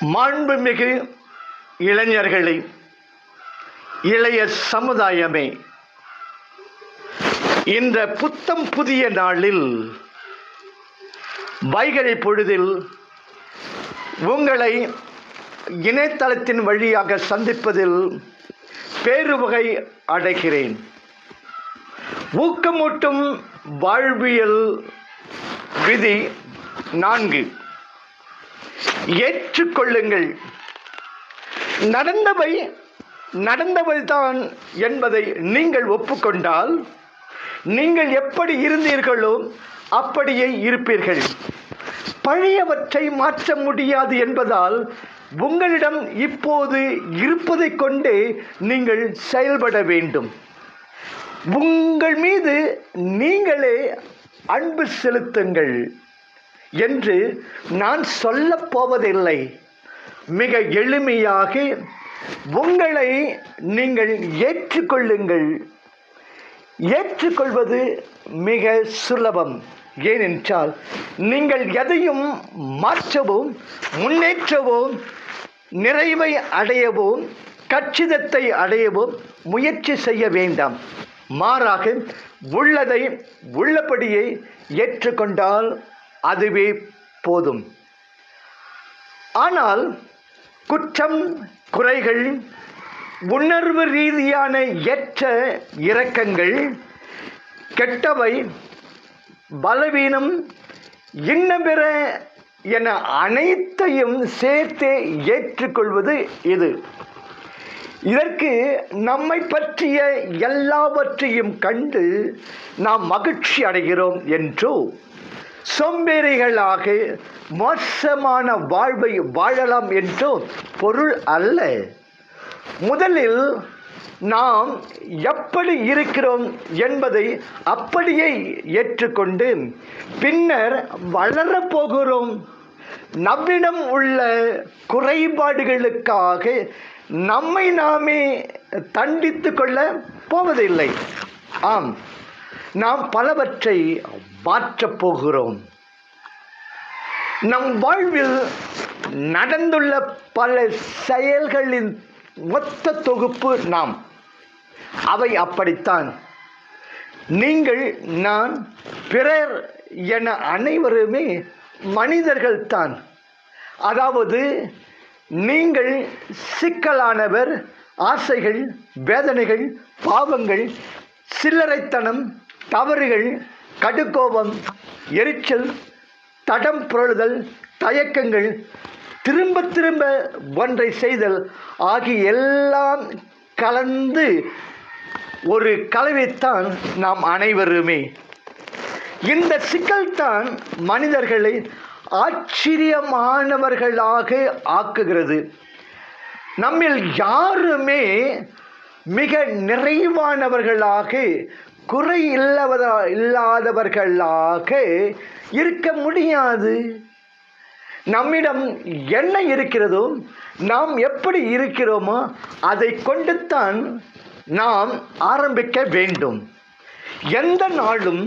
மாண்புமிகு இளைஞர்களே இளைய சமுதாயமே இந்த புத்தம் புதிய நாளில் வைகரை பொழுதில் உங்களை இணையதளத்தின் வழியாக சந்திப்பதில் பேருவகை அடைகிறேன். ஊக்கமூட்டும் வாழ்வியல் விதி நான்கு. ஏற்றுக்கொள்ளுங்கள். நடந்தவை நடந்தவைதான் என்பதை நீங்கள் ஒப்புக்கொண்டால் நீங்கள் எப்படி இருந்தீர்களோ அப்படியே இருப்பீர்கள். பழையவற்றை மாற்ற முடியாது என்பதால் உங்களிடம் இப்போது இருப்பதைக் கொண்டே நீங்கள் செயல்பட வேண்டும். உங்கள் மீது நீங்களே அன்பு செலுத்துங்கள். என்று நான் சொல்லப் போவதில்லை. மிக எளிமையாக உங்களை நீங்கள் ஏற்றுக்கொள்ளுங்கள். ஏற்றுக்கொள்வது மிக சுலபம். ஏனென்றால் நீங்கள் எதையும் மாற்றவும் முன்னேற்றவும் நிறைவை அடையவும் கச்சிதத்தை அடையவும் முயற்சி செய்ய வேண்டாம். மாறாக உள்ளதை உள்ளபடியே ஏற்றுக்கொண்டால் அதுவே போதும். ஆனால் குற்றம் குறைகள் உணர்வு ரீதியான ஏற்ற இறக்கங்கள் கெட்டவை பலவீனம் இன்னபிற என அனைத்தையும் சேர்த்தே ஏற்றுக்கொள்வது இது. இதற்கு நம்மை பற்றிய எல்லாவற்றையும் கண்டு நாம் மகிழ்ச்சி அடைகிறோம் என்றோ? சோம்பேறிகளாக மோசமான வாழ்வை வாழலாம் என்று பொருள் அல்ல. முதலில் நாம் எப்படி இருக்கிறோம் என்பதை அப்படியே ஏற்றுக்கொண்டு பின்னர் வளரப் போகிறோம். நம்மிடம் உள்ள குறைபாடுகளுக்காக நம்மை நாமே தண்டித்து கொள்ள போவதில்லை. ஆம் நாம் பலவற்றை மாற்றப் போகிறோம். நம் வாழ்வில் நடந்துள்ள பல செயல்களின் மொத்த தொகுப்பு நாம். அவை அப்படித்தான். நீங்கள் நான் பிறர் என அனைவருமே மனிதர்கள்தான். அதாவது நீங்கள் சிக்கலானவர் ஆசைகள் வேதனைகள் பாவங்கள் சில்லறைத்தனம் தவறுகள் கடுக்கோபம் எரிச்சல் தடம் புரளுதல் தயக்கங்கள் திரும்ப திரும்ப ஒன்றை செய்தல் ஆகிய எல்லாம் கலந்து ஒரு கலவைத்தான் நாம் அனைவருமே. இந்த சிக்கல்தான் மனிதர்களை ஆச்சரியமானவர்களாக ஆக்குகிறது. நம்மில் யாருமே மிக நிறைவானவர்களாக குறை இல்லவதா இல்லாதவர்களாக இருக்க முடியாது. நம்மிடம் என்ன இருக்கிறதோ நாம் எப்படி இருக்கிறோமோ அதை கொண்டுத்தான் நாம் ஆரம்பிக்க வேண்டும். எந்த நாளும்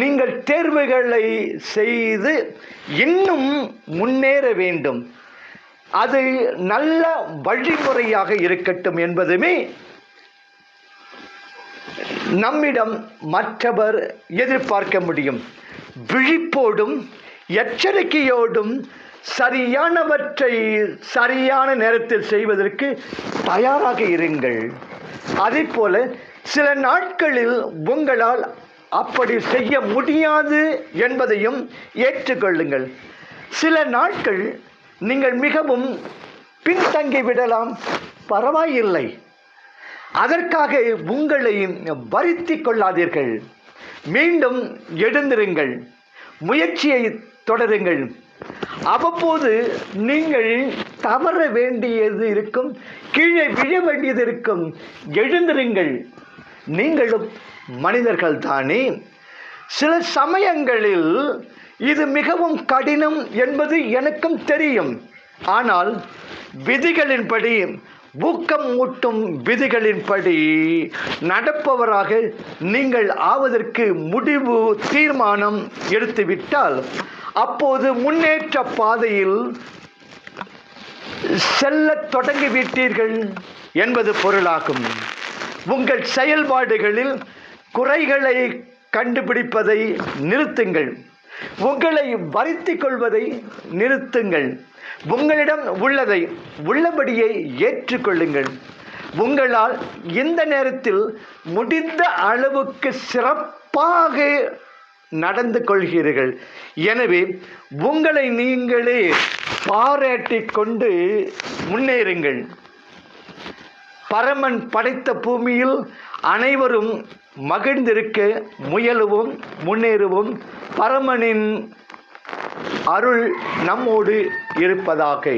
நீங்கள் தேர்வுகளை செய்து இன்னும் முன்னேற வேண்டும். அது நல்ல வழிமுறையாக இருக்கட்டும் என்பதுமே நம்மிடம் மற்றவர் எதிர்பார்க்க முடியும். விழிப்போடும் எச்சரிக்கையோடும் சரியானவற்றை சரியான நேரத்தில் செய்வதற்கு தயாராக இருங்கள். அதே போல சில நாட்களில் உங்களால் அப்படி செய்ய முடியாது என்பதையும் ஏற்றுக்கொள்ளுங்கள். சில நாட்கள் நீங்கள் மிகவும் பின்தங்கி விடலாம் பரவாயில்லை. அதற்காக உங்களை வருத்தி கொள்ளாதீர்கள். மீண்டும் எழுந்திருங்கள். முயற்சியை தொடருங்கள். அவ்வப்போது நீங்கள் தவற வேண்டியது இருக்கும் கீழே விழ வேண்டியது இருக்கும். எழுந்திருங்கள். நீங்களும் மனிதர்கள் தானே சில சமயங்களில் இது மிகவும் கடினம் என்பது எனக்கும் தெரியும். ஆனால் விதிகளின்படி ஊக்கம் ஊட்டும் விதிகளின்படி நடப்பவராக நீங்கள் ஆவதற்கு முடிவு தீர்மானம் எடுத்துவிட்டால் அப்போது முன்னேற்ற பாதையில் செல்லத் தொடங்கிவிட்டீர்கள் என்பது பொருளாகும். உங்கள் செயல்பாடுகளில் குறைகளை கண்டுபிடிப்பதை நிறுத்துங்கள். உங்களை வருத்திக் கொள்வதை நிறுத்துங்கள். உங்களிடம் உள்ளதை உள்ளபடியே ஏற்றுக்கொள்ளுங்கள். உங்களால் இந்த நேரத்தில் முடிந்த அளவுக்கு சிறப்பாக நடந்து கொள்கிறீர்கள். எனவே உங்களை நீங்களே பாராட்டிக் கொண்டு முன்னேறுங்கள். பரமன் படைத்த பூமியில் அனைவரும் மகிழ்ந்திருக்க முயலுவோம் முன்னேறுவோம். பரமனின் அருள் நம்மோடு இருப்பதாக